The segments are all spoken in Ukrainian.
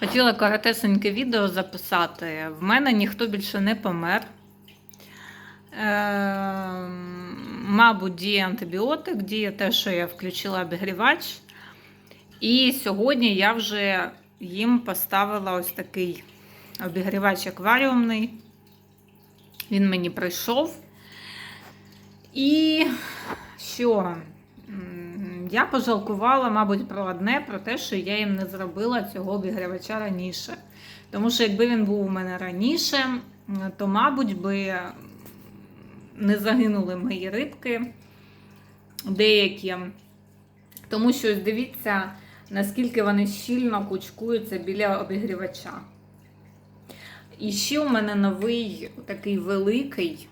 Хотіла коротесеньке відео записати. В мене ніхто більше не помер. Е, мабуть, діє антибіотик, діє те, що я включила обігрівач. І сьогодні я вже їм поставила ось такий обігрівач акваріумний. Він мені прийшов. І що? Я пожалкувала, мабуть, про одне, про те, що я їм не зробила цього обігрівача раніше. Тому що якби він був у мене раніше, то, мабуть, би не загинули мої рибки деякі. Тому що дивіться, наскільки вони щільно кучкуються біля обігрівача. І ще у мене новий такий великий.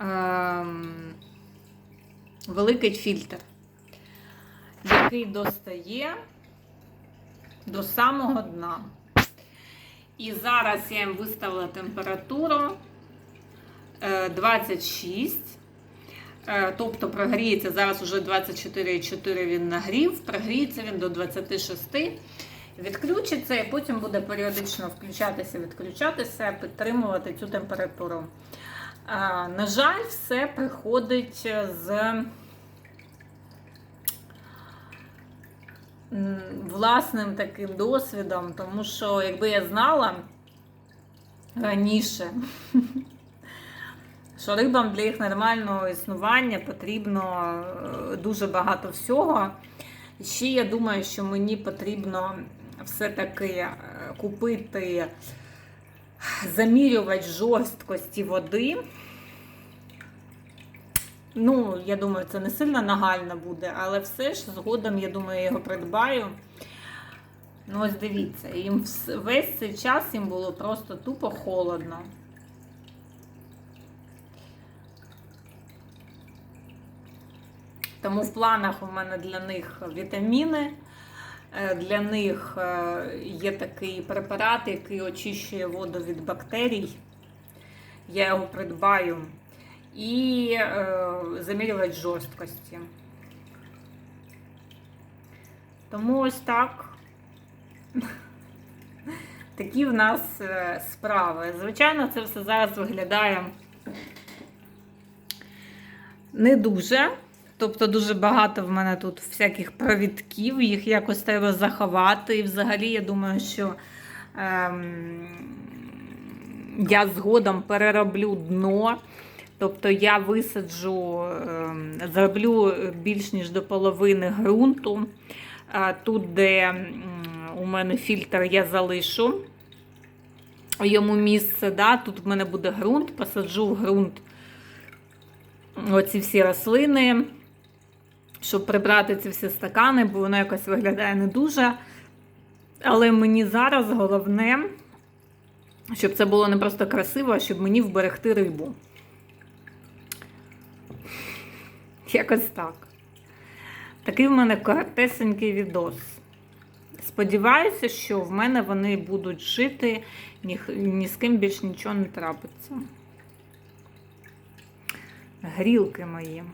Ем, великий фільтр, який достає до самого дна. І зараз я їм виставила температуру е, 26. Е, Тобто прогріється зараз уже 24,4 він нагрів, прогріється він до 26. Відключиться і потім буде періодично включатися, відключатися, підтримувати цю температуру. На жаль, все приходить з власним таким досвідом, тому що якби я знала раніше, що рибам для їх нормального існування потрібно е, дуже багато всього. Ще я думаю, що мені потрібно все-таки е, купити замірювач жорсткості води. Ну, я думаю, це не сильно нагально буде, але все ж згодом, я думаю, я його придбаю. Ну, ось дивіться, їм весь цей час їм було просто тупо холодно. Тому в планах у мене для них вітаміни. Е, Для них е, є такий препарат, який очищує воду від бактерій. Я його придбаю. І е, замірювач жорсткості. Тому ось так. Такі в нас справи. Звичайно, це все зараз виглядає не дуже. Тобто дуже багато в мене тут всяких провідків, їх якось треба заховати. І взагалі, я думаю, що ем, я згодом перероблю дно. Тобто я висаджу, ем, зроблю більш ніж до половини ґрунту. А Тут, де у мене фільтр, я залишу йому місце. Да? Тут в мене буде ґрунт, посаджу в ґрунт оці всі рослини, щоб прибрати ці всі стакани, бо воно якось виглядає не дуже. Але мені зараз головне, щоб це було не просто красиво, а щоб мені вберегти рибу. Якось так. Такий в мене коротесенький відос. Сподіваюся, що в мене вони будуть жити, ні, ні з ким більш нічого не трапиться. Грілки мої.